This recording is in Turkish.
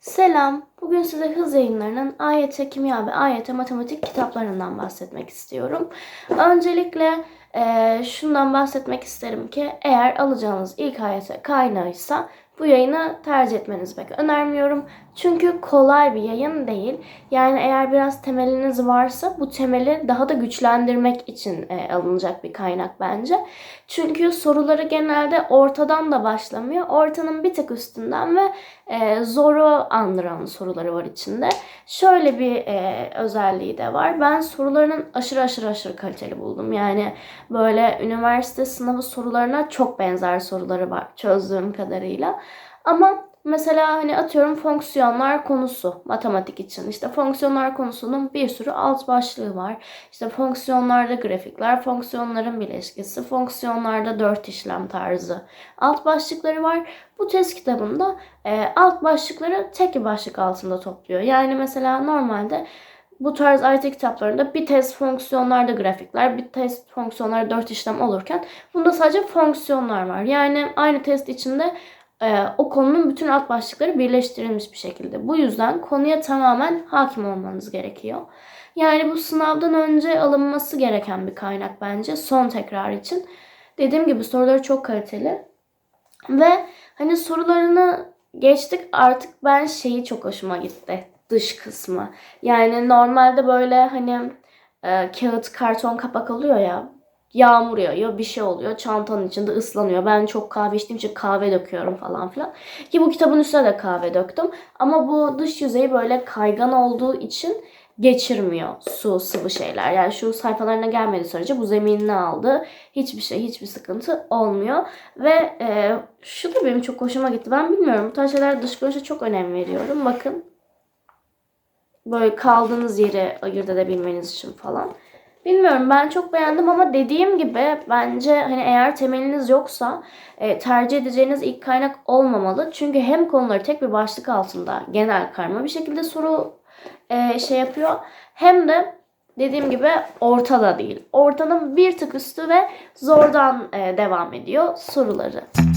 Selam. Bugün size hız yayınlarının AYT Kimya ve AYT Matematik kitaplarından bahsetmek istiyorum. Öncelikle eee, şundan bahsetmek isterim ki eğer alacağınız ilk AYT kaynağıysa bu yayını tercih etmenizi pek önermiyorum. Çünkü kolay bir yayın değil. Yani eğer biraz temeliniz varsa bu temeli daha da güçlendirmek için e, alınacak bir kaynak bence. Çünkü soruları genelde ortadan da başlamıyor. Ortanın bir tık üstünden ve e, zoru andıran soruları var içinde. Şöyle bir e, özelliği de var. Ben sorularının aşırı aşırı aşırı kaliteli buldum. Yani böyle üniversite sınavı sorularına çok benzer soruları var çözdüğüm kadarıyla. Ama mesela hani atıyorum fonksiyonlar konusu matematik için. İşte fonksiyonlar konusunun bir sürü alt başlığı var. İşte fonksiyonlarda grafikler, fonksiyonların bileşkesi, fonksiyonlarda dört işlem tarzı alt başlıkları var. Bu test kitabında e, alt başlıkları tek bir başlık altında topluyor. Yani mesela normalde bu tarz IT kitaplarında bir test fonksiyonlarda grafikler, bir test fonksiyonlarda dört işlem olurken bunda sadece fonksiyonlar var. Yani aynı test içinde e, o konunun bütün alt başlıkları birleştirilmiş bir şekilde. Bu yüzden konuya tamamen hakim olmanız gerekiyor. Yani bu sınavdan önce alınması gereken bir kaynak bence son tekrar için. Dediğim gibi soruları çok kaliteli. Ve hani sorularını geçtik artık ben şeyi çok hoşuma gitti. Dış kısmı. Yani normalde böyle hani e, kağıt karton kapak oluyor ya yağmur yağıyor bir şey oluyor çantanın içinde ıslanıyor. Ben çok kahve içtiğim için kahve döküyorum falan filan. Ki bu kitabın üstüne de kahve döktüm. Ama bu dış yüzeyi böyle kaygan olduğu için geçirmiyor su sıvı şeyler. Yani şu sayfalarına gelmediği sürece bu zeminini aldı. Hiçbir şey hiçbir sıkıntı olmuyor. Ve e, şu da benim çok hoşuma gitti. Ben bilmiyorum bu tarz şeyler dış görünüşe çok önem veriyorum. Bakın böyle kaldığınız yeri ayırt edebilmeniz için falan. Bilmiyorum ben çok beğendim ama dediğim gibi bence hani eğer temeliniz yoksa e, tercih edeceğiniz ilk kaynak olmamalı. Çünkü hem konuları tek bir başlık altında genel karma bir şekilde soru e, şey yapıyor. Hem de dediğim gibi ortada değil. Ortanın bir tık üstü ve zordan e, devam ediyor soruları.